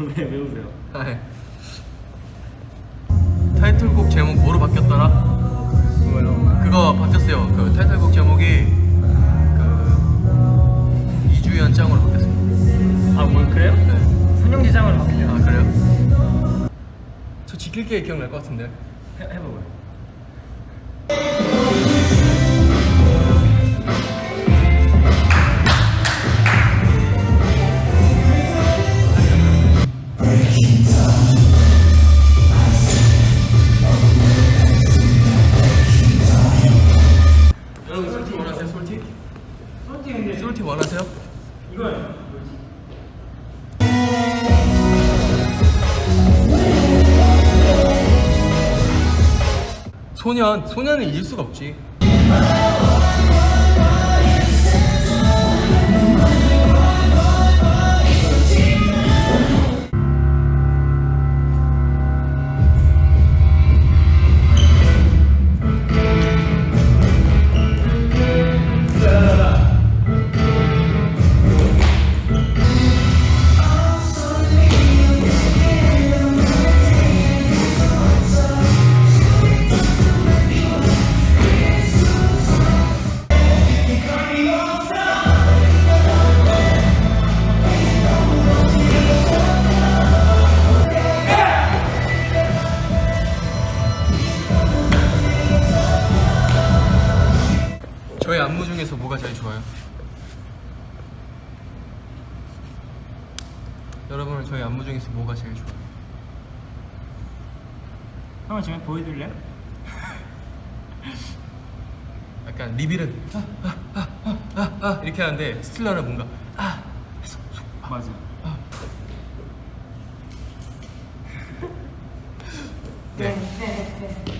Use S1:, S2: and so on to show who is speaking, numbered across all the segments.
S1: 왜, 왜?
S2: 아, 예. 타이틀곡 제목 뭐로 바뀌었더라?
S1: 뭐요?
S2: 그거 바뀌었어요. 그 타이틀곡 제목이 그 이주연 짱으로 바뀌었어요.
S1: 아, 뭐, 그래요?
S2: 네.
S1: 선영지장으로 바뀌네요.
S2: 아 그래요? 저 지킬 게 기억날 것 같은데.
S1: 해, 해봐봐요. 이건 뭐지?
S2: 소년 소년은 잊을 수가 없지. 중에서 뭐가 제일 좋아요? 여러분 저희 안무 중에서 뭐가 제일 좋아요?
S1: 한번 지금 보여드릴래요?
S2: 약간 리빌은 아, 아, 아, 아, 아, 아, 이렇게 하는데 스틸러는 뭔가 아, 속, 속, 아.
S1: 맞아.
S2: 네.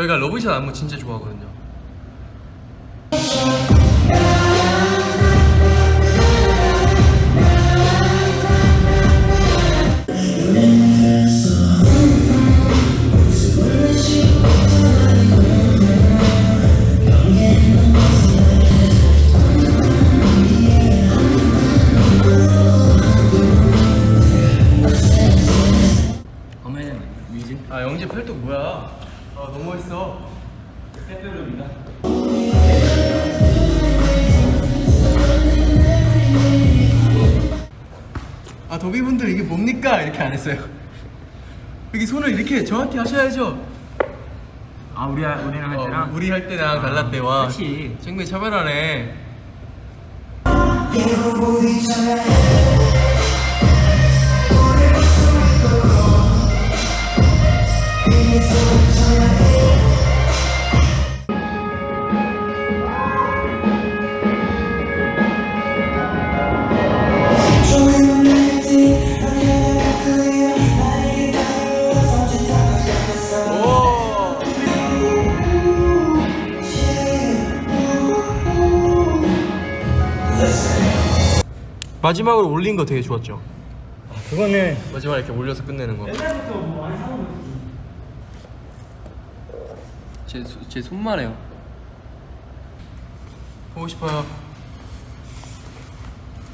S2: 저희가 러브샷 안무 진짜 좋아하거든요. 아 영재 팔뚝 뭐야? 아 너무 멋있어.
S1: 페페로입니다.
S2: 아 더비분들 이게 뭡니까? 이렇게 안 했어요. 여기 손을 이렇게 정확히 하셔야죠.
S1: 아, 우리, 우리랑 할
S2: 어,
S1: 때랑?
S2: 우리 할 때랑 달라 때와
S1: 그치.
S2: 쟁배 차별하네. 마지막으로 올린 거 되게 좋았죠.
S1: 그거는
S2: 마지막 이렇게 올려서 끝내는 거.
S1: 옛날부터 뭐 많이 사는 거지.
S2: 제, 소- 제 손만 해요. 보고 싶어요.